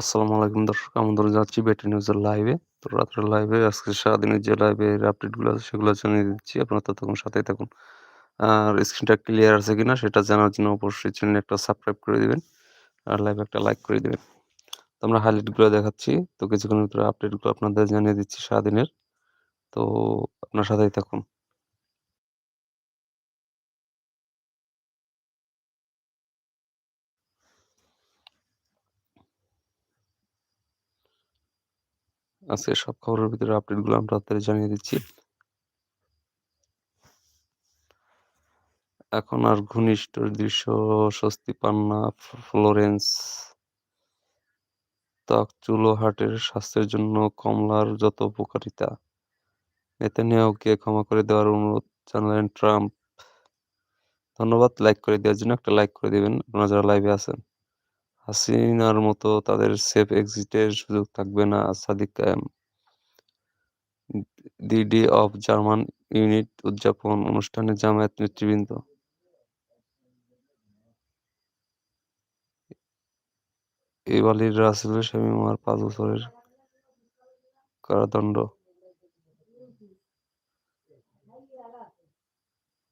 আসসালামু আলাইকুম দর্শক আমন্ত্রণ জানাচ্ছি বেটি নিউজের লাইভে তো রাত্রের লাইভে আজকে সারাদিনের যে লাইভের আপডেটগুলো আছে সেগুলো জানিয়ে দিচ্ছি, আপনারা ততক্ষণ সাথেই থাকুন। আর স্ক্রিনটা ক্লিয়ার আছে কিনা সেটা জানার জন্য অবশ্যই চ্যানেলে একটা সাবস্ক্রাইব করে দিবেন, আর লাইভে একটা লাইক করে দিবেন। তো আমরা হাইলাইটগুলো দেখাচ্ছি, তো কিছুক্ষণের ভিতরে আপডেটগুলো আপনাদের জানিয়ে দিচ্ছি সারাদিনের। তো আপনার সাথেই থাকুন। আজকে সব খবরের ভিতরে আপডেটগুলো আমরা আপনাদের জানিয়ে দিচ্ছি। এখন আর ঘনিষ্ঠ দৃশ্য স্বস্তি পান না ফ্লোরেন্স। ত্বক চুল ও হার্টের স্বাস্থ্যের জন্য কমলার যত উপকারিতা। নেতানিয়াহুকে ক্ষমা করে দেওয়ার অনুরোধ জানালেন ট্রাম্প। ধন্যবাদ লাইক করে দেওয়ার জন্য একটা লাইক করে দিবেন। আপনারা যারা লাইভে আছেন। হাসিনার মতো তাদের সেফ এক্সিটের সুযোগ থাকবে না। Sadiq DD of German unit উদযাপন অনুষ্ঠানে জামায়াত নেতৃবৃন্দ। ইবালির রাসেলের শামীমার পাঁচ বছরের কারাদণ্ড।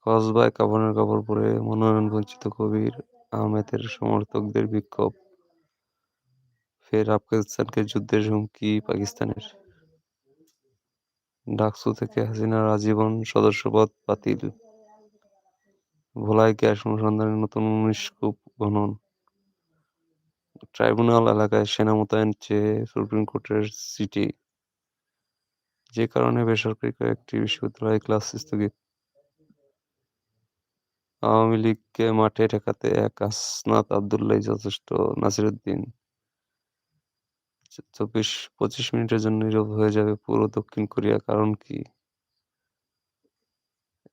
কসবায় কাফনের কাপড় পরে মনোনয়ন বঞ্চিত কবির আহমেদের সমর্থকদের বিক্ষোভ। ফের আফগানিস্তানকে যুদ্ধের হুমকি পাকিস্তানের ডাকসু থেকে হাসিনার আজীবন সদস্যপদ বাতিল ভোলায় গ্যাস অনুসন্ধানের নতুন উনিশ কূপ খনন ট্রাইব্যুনাল এলাকায় সেনা মোতায়েন চেয়ে সুপ্রিম কোর্টের সিটি। যে কারণে বেসরকারি কয়েকটি বিশ্ববিদ্যালয়ে ক্লাস স্থগিত। আওয়ামী লীগকে মাঠে ঠেকাতে এক আসনাত আবদুল্লাহ যথেষ্ট নাসিরুদ্দিন। চব্বিশ পঁচিশ মিনিটের জন্য নীরব হয়ে যাবে পুরো দক্ষিণ কোরিয়া। কারণ কি?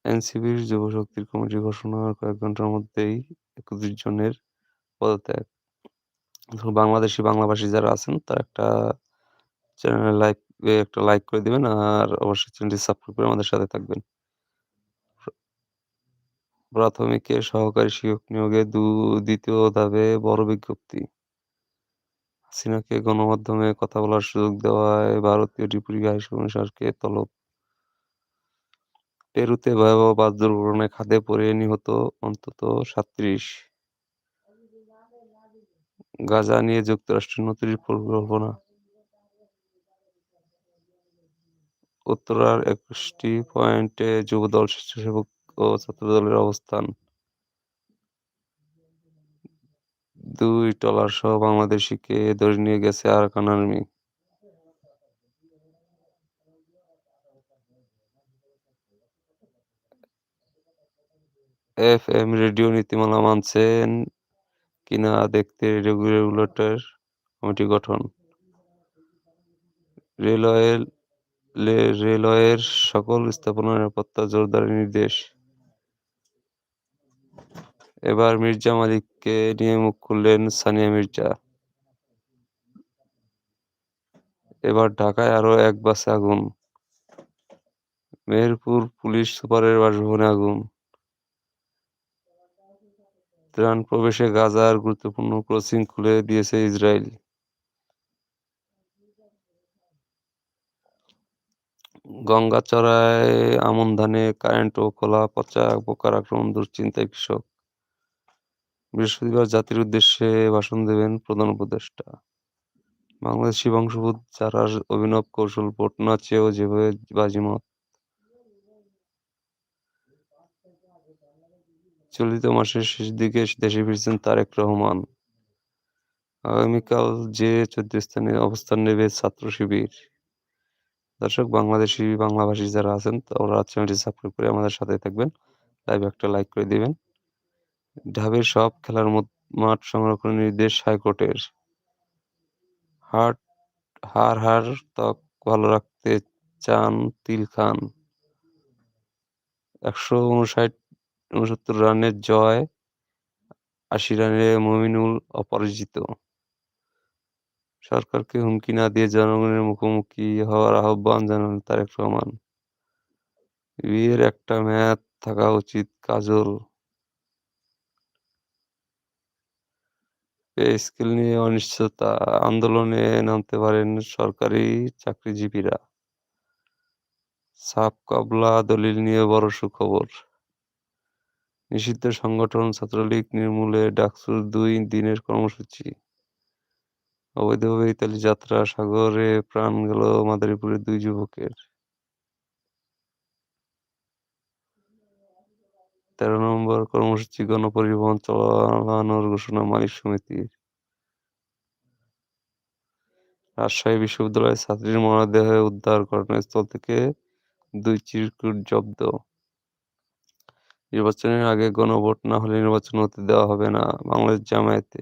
এনসিবির যুবশক্তির কমিটি ঘোষণার কয়েক ঘণ্টার মধ্যেই একত্রিশ জনের পদত্যাগ। বাংলাদেশি, বাংলাভাষী যারা আছেন, তারা একটা চ্যানেলে লাইক একটা লাইক করে দিবেন আর অবশ্যই চ্যানেলটি সাবস্ক্রাইব করে আমাদের সাথে থাকবেন। প্রাথমিকে সহকারী শিক্ষক নিয়োগে দ্বিতীয় ধাপে বড় বিজ্ঞপ্তি। হাসিনাকে গণমাধ্যমে কথা বলার সুযোগ দেওয়ায় ভারতীয় ডেপুটি হাইকমিশনারকে তলব। পেরুতে ভয়াবহ বাস দুর্ঘটনায় খাদে পড়ে নিহত অন্তত সাতত্রিশ। গাজা নিয়ে যুক্তরাষ্ট্রের নতুন পরিকল্পনা। উত্তরার একুশটি পয়েন্টে যুবদল, স্বেচ্ছাসেবক ও ছাত্রদলের অবস্থান। দুই ট্রলার ট্রলারসহ বাংলাদেশিকে ধরে নিয়ে গেছে Arakan Army. F M radio নীতিমালা মানছেন কিনা দেখতে রেগুলেটর কমিটি গঠন। রেলওয়ের রেলওয়ের সকল স্থাপনার নিরাপত্তা জোরদারের নির্দেশ। এবার মির্জা মালিককে নিয়ে মুখ খুললেন সানিয়া মির্জা। এবার ঢাকায় আরও এক বাসে আগুন। মেহেরপুর পুলিশ সুপারের বাসভবনে আগুন। ত্রাণ প্রবেশে গাজার গুরুত্বপূর্ণ ক্রসিং খুলে দিয়েছে ইসরায়েল। গঙ্গাচড়ায় আমন ধানে কারেন্ট ও খোলা পচা পোকার আক্রমণ, দুশ্চিন্তায় কৃষক। বৃহস্পতিবার জাতির উদ্দেশ্যে ভাষণ দেবেন প্রধান উপদেষ্টা। বাংলাদেশি বংশোদ্ভূত যারা অভিনব কৌশল ভোট না চেয়েও যেভাবে বাজিমাত। চলিত মাসের শেষ দিকে দেশে ফিরছেন তারেক রহমান। আগামীকাল যে চোদ্দ স্থানে অবস্থান নেবে ছাত্র শিবির। দর্শক, বাংলাদেশি বাংলাভাষী যারা আছেন, তারা চ্যানেলটি সাবস্ক্রাইব করে আমাদের সাথে থাকবেন। লাইভ একটা লাইক করে দিবেন। ঢাবের সব খেলার মাঠ সংরক্ষণের নির্দেশ হাইকোর্টের। হাট, হার হার ত্বক ভালো রাখতে চান তিল খান। একশো উনষাট, উনসত্তর রানের জয়, আশি রানে মমিনুল অপরাজিত। সরকারকে হুমকি না দিয়ে জনগণের মুখোমুখি হওয়ার আহ্বান জানান তারেক রহমান। বিয়ের একটা মেয়াদ থাকা উচিত কাজল। স্কেল নিয়ে অনিশ্চয়তা, আন্দোলনে নামতে পারেন সরকারি চাকরিজীবীরা। সাপ কাবলা দলিল নিয়ে বড় সুখবর। নিষিদ্ধ সংগঠন ছাত্রলীগ নির্মূলে ডাকসুর দুই দিনের কর্মসূচি। অবৈধভাবে ইতালি যাত্রা সাগরে প্রাণ গেল মাদারীপুরের দুই যুবকের। তেরো নম্বর কর্মসূচি গণপরিবহন চালানোর ঘোষণা মালিক সমিতির। রাজশাহী বিশ্ববিদ্যালয়ের ছাত্রীর মরদেহ উদ্ধার ঘটনাস্থল থেকে দুই চিরকুট জব্দ। নির্বাচনের আগে গণভোট না হলে নির্বাচন হতে দেওয়া হবে না বাংলাদেশ জামায়াতে।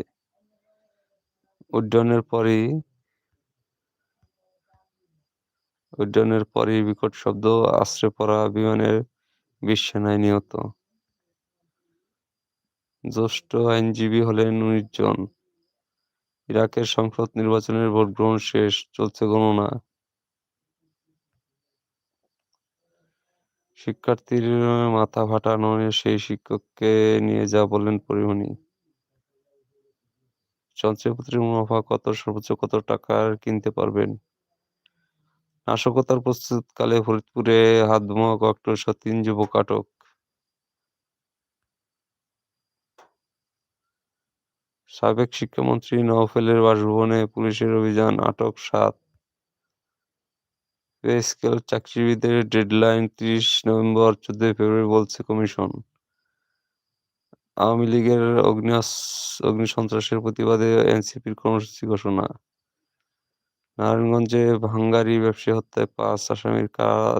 উড্ডয়নের পরই উড্ডয়নের পরই বিকট শব্দ আশ্রে পড়া বিমানের বিশ সেনায় নিহত। জ্যেষ্ঠ আইনজীবী হলেন উনিশ জন। ইরাকের সংসদ নির্বাচনের ভোট গ্রহণ শেষ, চলছে গণনা। শিক্ষার্থীর মাথা ফাটানো সেই শিক্ষককে নিয়ে যা বললেন পরিমণি। সঞ্চয়পত্রের মুনাফা কত, সর্বোচ্চ কত টাকার কিনতে পারবেন? নাশকতার প্রস্তুতকালে ফরিদপুরে হাত হাতবোমা ককটেলসহ তিন যুবক আটক। সাবেক শিক্ষামন্ত্রী নওফেলের বাসভবনে পুলিশের অভিযান আটক সাত। পে স্কেল চাকরিজীবীদের ডেডলাইন ত্রিশ নভেম্বর, চোদ্দই ফেব্রুয়ারি বলছে কমিশন। আওয়ামী লীগের অগ্নি সন্ত্রাসের প্রতিবাদে এনসিপির কর্মসূচি ঘোষণা। নারায়ণগঞ্জে ভাঙ্গারি ব্যবসায়ী হত্যায় পাঁচ আসামির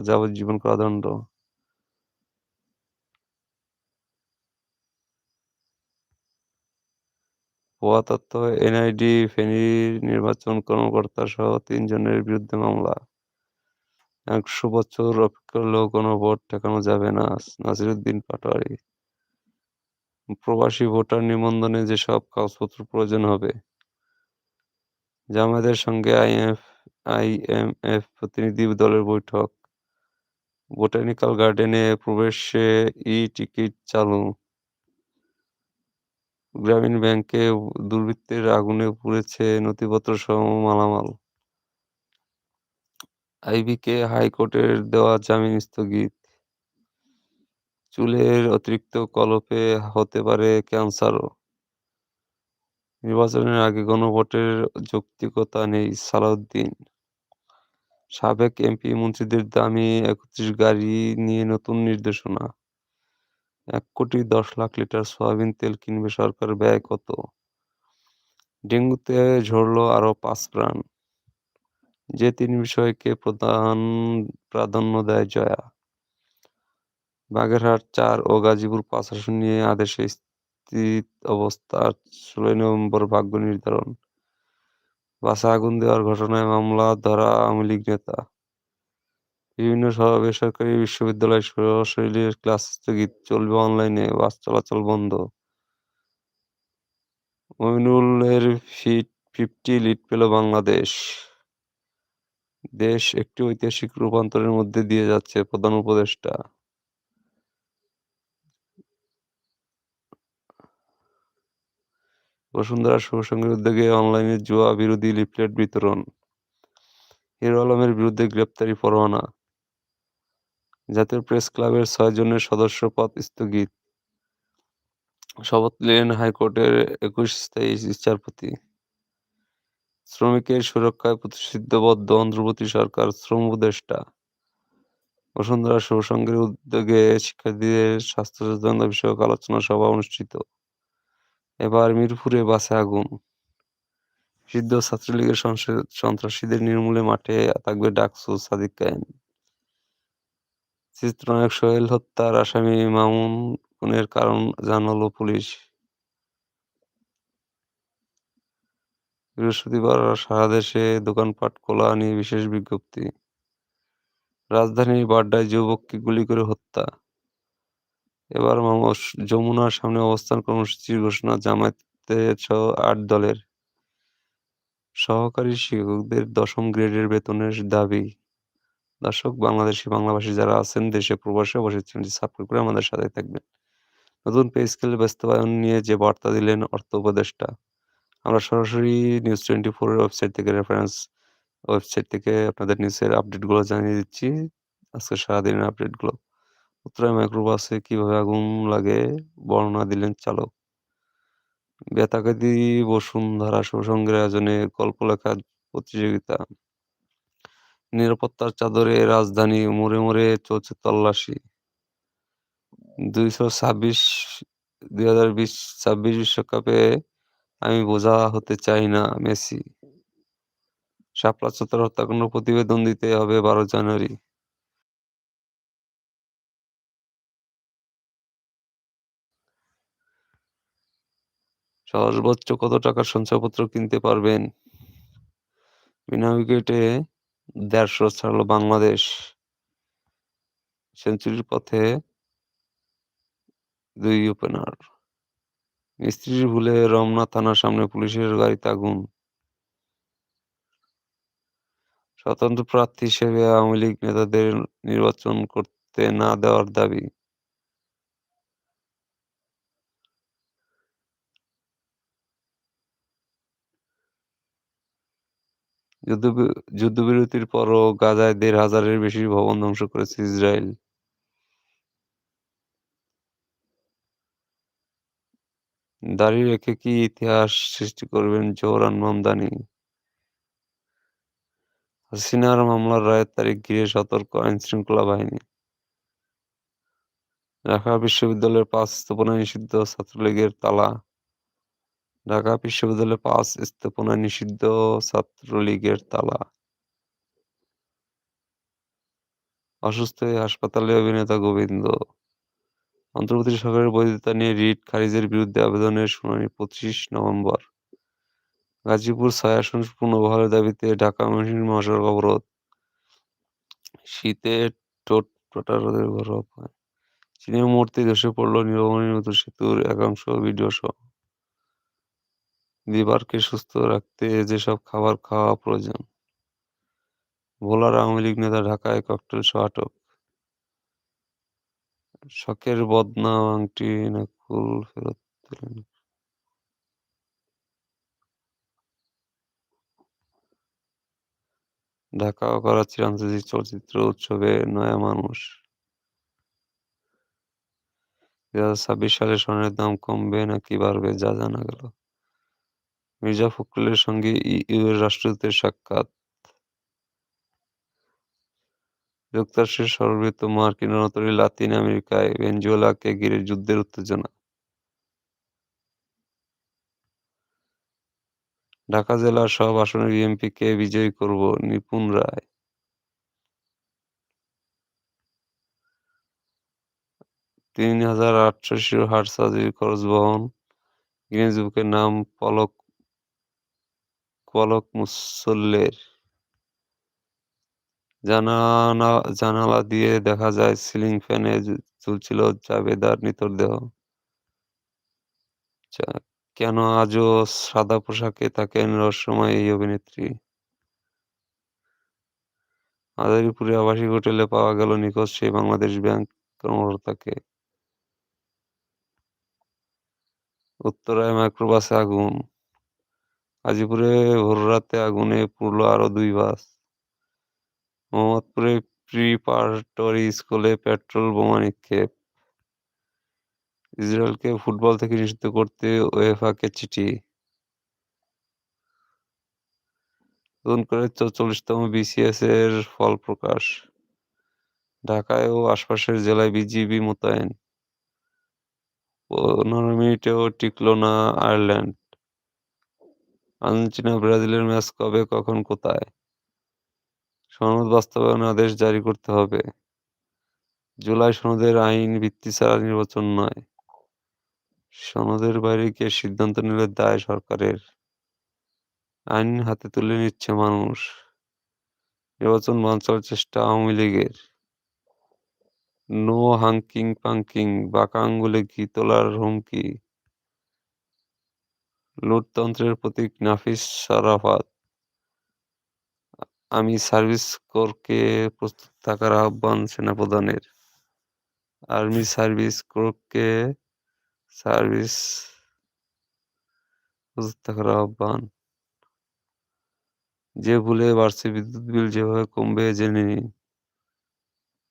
যাবজ্জীবন কারাদণ্ড। ভুয়া তথ্য এনআইডি ফেনীর নির্বাচন কর্মকর্তা সহ তিনজনের বিরুদ্ধে মামলা। একশো বছর অপেক্ষা করলেও কোনো ভোট ঠেকানো যাবে না, নাসিরুদ্দিন পাটোয়ারি। প্রবাসী ভোটার নিবন্ধনে যেসব কাগজপত্র প্রয়োজন হবে? জামায়াতের সঙ্গে আইএফ আইএমএফ প্রতিনিধি দলের বৈঠক। বোটানিক্যাল গার্ডেনে প্রবেশে ই টিকিট চালু। গ্রামীণ ব্যাংকে দুর্বৃত্তের আগুনে পুড়েছে নথিপত্র সহ মালামাল। আইভীকে হাইকোর্টের দেওয়া জামিন স্থগিত। চুলের অতিরিক্ত কলপে হতে পারে ক্যান্সারও। নির্বাচনের আগে গণভোটের যৌক্তিকতা নেই সালাউদ্দিন। সাবেক এমপি-মন্ত্রীদের দামি ৩১ গাড়ি নিয়ে নতুন নির্দেশনা। এক কোটি দশ লাখ লিটার সয়াবিন তেল কিনবে সরকার, ব্যয় কত? ডেঙ্গুতে ঝরল আরও পাঁচ প্রাণ। যে তিন বিষয়কে প্রধান প্রাধান্য দেয় জয়া। বাগেরহাট চার ও গাজীপুর পাঁচ আসন নিয়ে আদেশে স্থিতাবস্থা, ১৬ নভেম্বর ভাগ্য নির্ধারণ। বাসে আগুন দেওয়ার ঘটনায় মামলা ধরা আওয়ামী লীগ নেতা। বিভিন্ন বেসরকারি বিশ্ববিদ্যালয়ে সরাসরি ক্লাস স্থগিত, চলবে অনলাইনে, বাস চলাচল বন্ধ। মমিনুলের ফিফটি লিড পেল বাংলাদেশ। দেশ একটি ঐতিহাসিক রূপান্তরের মধ্যে দিয়ে যাচ্ছে, প্রধান উপদেষ্টা। বসুন্ধরা শুভ সংঘের উদ্যোগে অনলাইনে জুয়া বিরোধী লিফলেট বিতরণ। হিরো আলমের বিরুদ্ধে গ্রেপ্তারি পরোয়ানা। জাতীয় প্রেস ক্লাবের ছয় জনের সদস্য পদ স্থগিত। শপথ নিলেন হাইকোর্টের একুশ স্থায়ী বিচারপতি। শ্রমিকের সুরক্ষায় প্রতিশ্রুতিবদ্ধ অন্তর্বর্তী সরকার, শ্রম উপদেষ্টা। বসুন্ধরা শুভ সংঘের উদ্যোগে শিক্ষার্থীদের স্বাস্থ্য সচেতনতা বিষয়ক আলোচনা সভা অনুষ্ঠিত। এবার মিরপুরে বাসে আগুন। সিদ্ধ ছাত্রলীগের সন্ত্রাসীদের নির্মূলে মাঠে থাকবে ডাকসু, সাদিক কায়েম। চিত্রনায়ক সোহেল হত্যার আসামি মামুন খুনের কারণ জানাল পুলিশ। বৃহস্পতিবার সারা দেশে দোকানপাট খোলা নিয়ে বিশেষ বিজ্ঞপ্তি। রাজধানীর বাড্ডায় যুবককে গুলি করে হত্যা। এবার যমুনার সামনে অবস্থান কর্মসূচির ঘোষণা জামায়াতেসহ আট দলের। সহকারী শিক্ষকদের দশম গ্রেডের বেতনের দাবি। দর্শক, বাংলাদেশি বাংলাভাষী যারা আছেন দেশে প্রবাসে অবশ্যই চ্যানেলটি সাবস্ক্রাইব করে আমাদের সাথে থাকবেন। নতুন পে স্কেল বাস্তবায়ন নিয়ে যে বার্তা দিলেন অর্থ উপদেষ্টা। আমরা সরাসরি নিউজ টোয়েন্টি ফোর এর ওয়েবসাইট থেকে রেফারেন্স ওয়েবসাইট থেকে আপনাদের নিউজের আপডেটগুলো জানিয়ে দিচ্ছি। আজকে সারাদিনের আপডেটগুলো। উত্তরায় মাইক্রোবাসে কীভাবে আগুন লাগে বর্ণনা দিলেন চালক। বেতাকাদি বসুন্ধরা শুভসংঘের আয়োজনে গল্প লেখার প্রতিযোগিতা। নিরাপত্তার চাদরে রাজধানী মোড়ে মোড়ে চলছে তল্লাশি। দুইশো ছাব্বিশ, দুই হাজার বিশ, ছাব্বিশ বিশ্বকাপে আমি বোঝা হতে চাই না মেসি। শাপলা চত্বর হত্যাকাণ্ড প্রতিবেদন দিতে হবে বারো জানুয়ারি। সর্বোচ্চ কত টাকার সঞ্চয়পত্র কিনতে পারবেন? বিনা উইকেটে দেড়শ ছাড়লো বাংলাদেশ। সেঞ্চুরির পথে দুই ওপেনার। মিস্ত্রির ভুলে রমনা থানার সামনে পুলিশের গাড়িতে আগুন। স্বতন্ত্র প্রার্থী হিসেবে আওয়ামী লীগ নেতাদের নির্বাচন করতে না দেওয়ার দাবি। যুদ্ধবিরতির পরও গাজায় দেড় হাজারের বেশি ভবন ধ্বংস করেছে ইসরায়েল। দাড়ি রেখে কি ইতিহাস সৃষ্টি করবেন জোহরান মামদানি? হাসিনার মামলার রায়ের তারিখ ঘিরে সতর্ক আইন শৃঙ্খলা বাহিনী। ঢাকা বিশ্ববিদ্যালয়ের পাঁচ স্থাপনায় নিষিদ্ধ ছাত্রলীগের তালা ঢাকা বিশ্ববিদ্যালয়ে পাঁচ স্থাপনায় নিষিদ্ধ ছাত্রলীগের তালা। অসুস্থ হয়ে হাসপাতালে অভিনেতা গোবিন্দ। অন্তর্বর্তী সরকারের বৈধতা নিয়ে রিট খারিজের বিরুদ্ধে আবেদনের শুনানি পঁচিশ নভেম্বর। গাজীপুর ছয় আসন পুনর্বহালের দাবিতে ঢাকা ময়মনসিংহ মহাসড়ক অবরোধ। শীতে টোট চীনের মূর্তি ধসে পড়ল নীলমণি নতুন সেতুর একাংশ ভিডিও সহ। লিভারকে সুস্থ রাখতে যেসব খাবার খাওয়া প্রয়োজন। ভোলার আওয়ামী লীগ নেতা ঢাকায় ককটেল সহ আটক। শখের বদনা আংটি ফেরত দিলেন। ঢাকা ও করাচির আন্তর্জাতিক চলচ্চিত্র উৎসবে নয়া মানুষ। দু হাজার ছাব্বিশ সালে স্বর্ণের দাম কমবে নাকি বাড়বে, যা জানা গেল। মির্জা ফখরুলের সঙ্গে ইইউর রাষ্ট্রদূতের সাক্ষাৎ। যুক্তরাষ্ট্রের সর্ববৃহৎ মার্কিন রণতরী লাতিন আমেরিকায় ভেনেজুয়েলাকে ঘিরে যুদ্ধের উত্তেজনা। ঢাকা জেলার সব আসনে বিএনপিকে বিজয়ী করব নিপুণ রায়। তিন হাজার আটশো শিশু হার্ট সার্জারির খরচ বহন। বুকের নাম পলক পলক মুসল্লের জানালা জানালা দিয়ে দেখা যায় সিলিং ফ্যানে ঝুলছিল জাবেদার নিথর দেহ। কেন আজও সাদা পোশাকে থাকেন রহস্যময় এই অভিনেত্রী? মাদারীপুরে আবাসিক হোটেলে পাওয়া গেল নিখোঁজ সেই বাংলাদেশ ব্যাংক কর্মকর্তাকে। উত্তরায় মাইক্রোবাসে আগুন। গাজীপুরে ভোররাতে আগুনে পুড়ল আরও দুই বাস। মোহাম্মদপুরে প্রিপারেটরি স্কুলে পেট্রোল বোমা নিক্ষেপ। ইসরায়েলকে ফুটবল থেকে নিষিদ্ধ করতে ওয়েফাকে চিঠি। নতুন করে চৌচল্লিশতম বিসিএস এর ফল প্রকাশ। ঢাকায় ও আশপাশের জেলায় বিজিবি মোতায়েন। পনেরো মিনিটেও টিকল না আয়ারল্যান্ড। আর্জেন্টিনা ব্রাজিলের ম্যাচ কবে, কখন, কোথায়? সনদ বাস্তবায়ন আদেশ জারি করতে হবে। জুলাই সনদের আইন ভিত্তি ছাড়া নির্বাচন নয়। সনদের বাইরে গিয়ে সিদ্ধান্ত নিলে দায় সরকারের। আইন হাতে তুলে নিচ্ছে মানুষ। নির্বাচন বাঞ্চার চেষ্টা আওয়ামী লীগের। নো হাঙ্কিং পাঙ্কিং, বাঁকা আঙ্গুলে ঘি তোলার হুমকি। লুটতন্ত্রের প্রতীক নাফিস সারাফাত। আমি সার্ভিস কোরকে প্রস্তুত থাকার আহ্বান সেনাপ্রধানের। আর্মি সার্ভিস কোরকে সার্ভিস প্রস্তুত থাকার আহ্বান। যে ভুলে বাড়ছে বিদ্যুৎ বিল, যেভাবে কমবে জেনে নিন।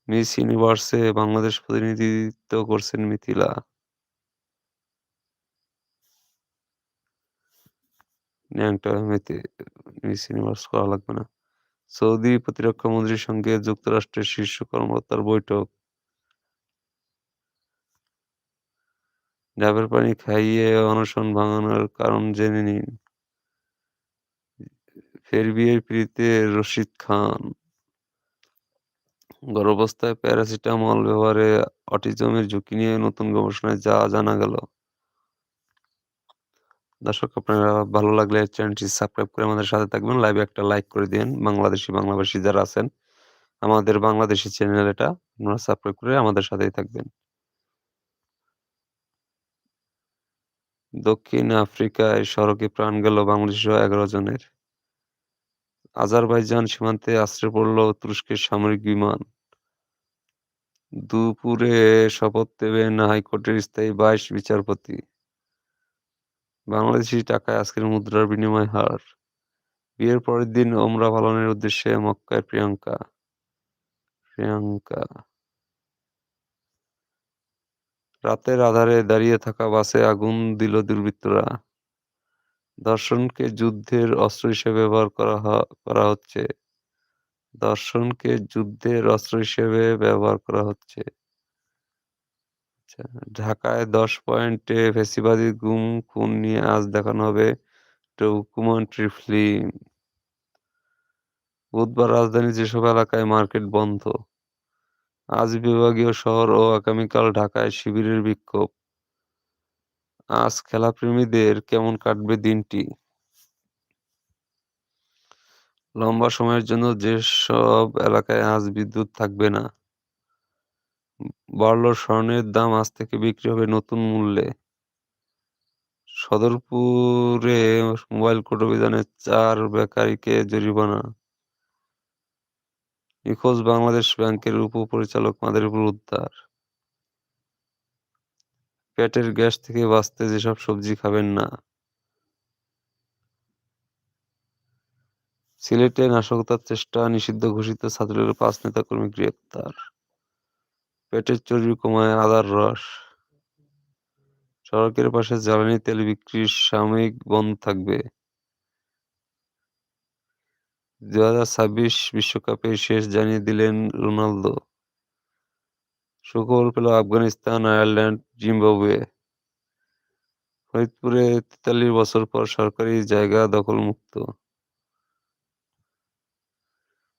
মিস ইউনিভার্সে বাংলাদেশ প্রতিনিধিত্ব করছেন মিথিলা। ন্যাংটা মিস ইউনিভার্স করা লাগবে না। সৌদি প্রতিরক্ষা মন্ত্রীর সঙ্গে যুক্তরাষ্ট্রের শীর্ষ কর্মকর্তার বৈঠক। ডাবের পানি খাইয়ে অনশন ভাঙানোর কারণ জেনে নিন। ফের বিয়ের পিড়িতে রশিদ খান। গর্ভাবস্থায় প্যারাসিটামল ব্যবহারে অটিজমের ঝুঁকি নিয়ে নতুন গবেষণায় যা জানা গেল। দর্শক, আপনারা ভালো লাগলে চ্যানেলটি সাবস্ক্রাইব করে আমাদের সাথে থাকবেন। লাইভে একটা লাইক করে দিন বাংলাদেশি বাংলাভাষী যারা আছেন, আমাদের বাংলাদেশি চ্যানেল এটা, আপনারা সাবস্ক্রাইব করে আমাদের সাথেই থাকবেন। দক্ষিণ আফ্রিকায় সড়কে প্রাণ গেল বাংলাদেশ এগারো জনের। আজারবাইজান সীমান্তে আশ্রয় পড়ল তুরস্কের সামরিক বিমান। দুপুরে শপথ দেবেন হাইকোর্টের স্থায়ী বাইশ বিচারপতি। বাংলাদেশি টাকায় আজকের মুদ্রার বিনিময় হার। বিয়ের পরের দিন ওমরা পালনের উদ্দেশ্যে মক্কায় প্রিয়াঙ্কা প্রিয়াঙ্কা। রাতের আধারে দাঁড়িয়ে থাকা বাসে আগুন দিল দুর্বৃত্তরা। দর্শনকে যুদ্ধের অস্ত্র হিসেবে ব্যবহার করা করা হচ্ছে। দর্শনকে যুদ্ধের অস্ত্র হিসেবে ব্যবহার করা হচ্ছে। ঢাকায় দশ পয়েন্টে ফেসিবাদী গুম খুন নিয়ে আজ দেখানো হবে ডকুমেন্টারি ফিল্ম। বুধবার রাজধানীর যেসব এলাকায় মার্কেট বন্ধ, আজ বিভাগীয় শহর ও আগামীকাল ঢাকায় শিবিরের বিক্ষোভ। আজ খেলাপ্রেমীদের কেমন কাটবে দিনটি? লম্বা সময়ের জন্য যেসব এলাকায় আজ বিদ্যুৎ থাকবে না বাড়ল স্বর্ণের দাম, আজ থেকে বিক্রি হবে নতুন মূল্যে। সদরপুরে মোবাইল কোর্ট অভিযানে চার বেকারিকে জরিমানা। নিখোঁজ বাংলাদেশ ব্যাংকের উপপরিচালক মাদারীপুর উদ্ধার। পেটের গ্যাস থেকে বাঁচতে যেসব সবজি খাবেন না। সিলেটে নাশকতার চেষ্টা নিষিদ্ধ ঘোষিত ছাত্রলীগের পাঁচ নেতাকর্মী গ্রেপ্তার। পেটের চর্বি কমায়, আদার রস। সড়কের পাশে জ্বালানি তেল বিক্রি সাময়িক বন্ধ থাকবে। দু বিশ্বকাপের শেষ জানিয়ে দিলেন রোনালদো। সুখবর পেল আফগানিস্তান, আয়ারল্যান্ড, জিম্বাবুয়ে। ফরিদপুরে তেতাল্লিশ বছর পর সরকারি জায়গা দখলমুক্ত।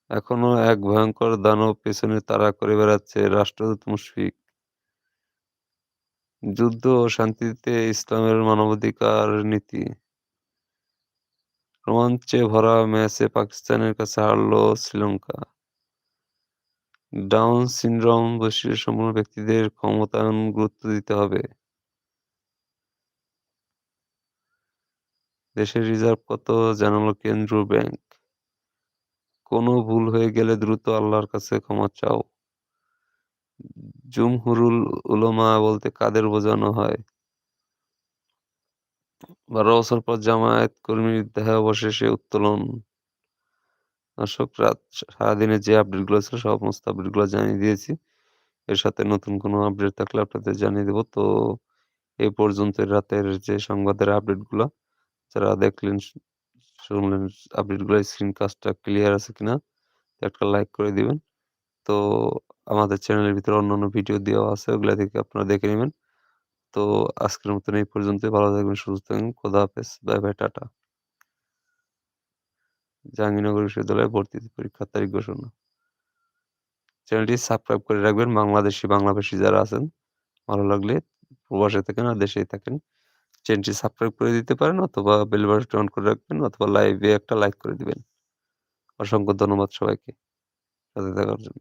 এখনও এক ভয়ঙ্কর দানব পেছনে তাড়া করে বেড়াচ্ছে রাষ্ট্রদূত মুশফিক। যুদ্ধ ও শান্তিতে ইসলামের মানবাধিকার নীতি। রোমাঞ্চে ভরা ম্যাচে পাকিস্তানের কাছে হারল শ্রীলঙ্কা। ডাউন সিনড্রোম বৈশিষ্ট্য সম্পন্ন ব্যক্তিদের ক্ষমতায়ন গুরুত্ব দিতে হবে। দেশের রিজার্ভ কত জানালো কেন্দ্রীয় ব্যাংক? কোনো ভুল হয়ে গেলে দ্রুত আল্লাহর কাছে ক্ষমা চাও। জুমহুরুল উলমা বলতে কাদের বোঝানো হয়? বারো বছর পর জামায়াত কর্মীর দেহাবশেষে উত্তোলন। দর্শক, রাত সারাদিনের যে আপডেটগুলো ছিল সমস্ত আপডেটগুলো জানিয়ে দিয়েছি। এর সাথে নতুন কোনো আপডেট থাকলে আপনাদের জানিয়ে দেবো। তো এই পর্যন্ত রাতের যে সংবাদের আপডেটগুলো, যারা দেখলেন শুনলেন আপডেটগুলো ক্লিয়ার আছে কিনা একটা লাইক করে দিবেন। তো আমাদের চ্যানেলের ভিতরে অন্যান্য ভিডিও দেওয়া আছে, ওগুলা থেকে আপনারা দেখে নেবেন। তো আজকের মতন এই ভালো থাকবেন, সুস্থ থাকবেন, খোদা হাফেজ বাই বাই টাটা। জাহাঙ্গীরনগর বিশ্ববিদ্যালয়ে ভর্তি পরীক্ষার তারিখ ঘোষণা। চ্যানেলটি সাবস্ক্রাইব করে রাখবেন, বাংলাদেশি, বাংলাভাষী যারা আছেন, ভালো লাগলে প্রবাসে থাকেন আর দেশেই থাকেন। চ্যানেলটি সাবস্ক্রাইব করে দিতে পারেন অথবা বেল বাটনটি অন করে রাখবেন অথবা লাইভে একটা লাইক করে দিবেন। অসংখ্য ধন্যবাদ সবাইকে। সাথে থাকার জন্য।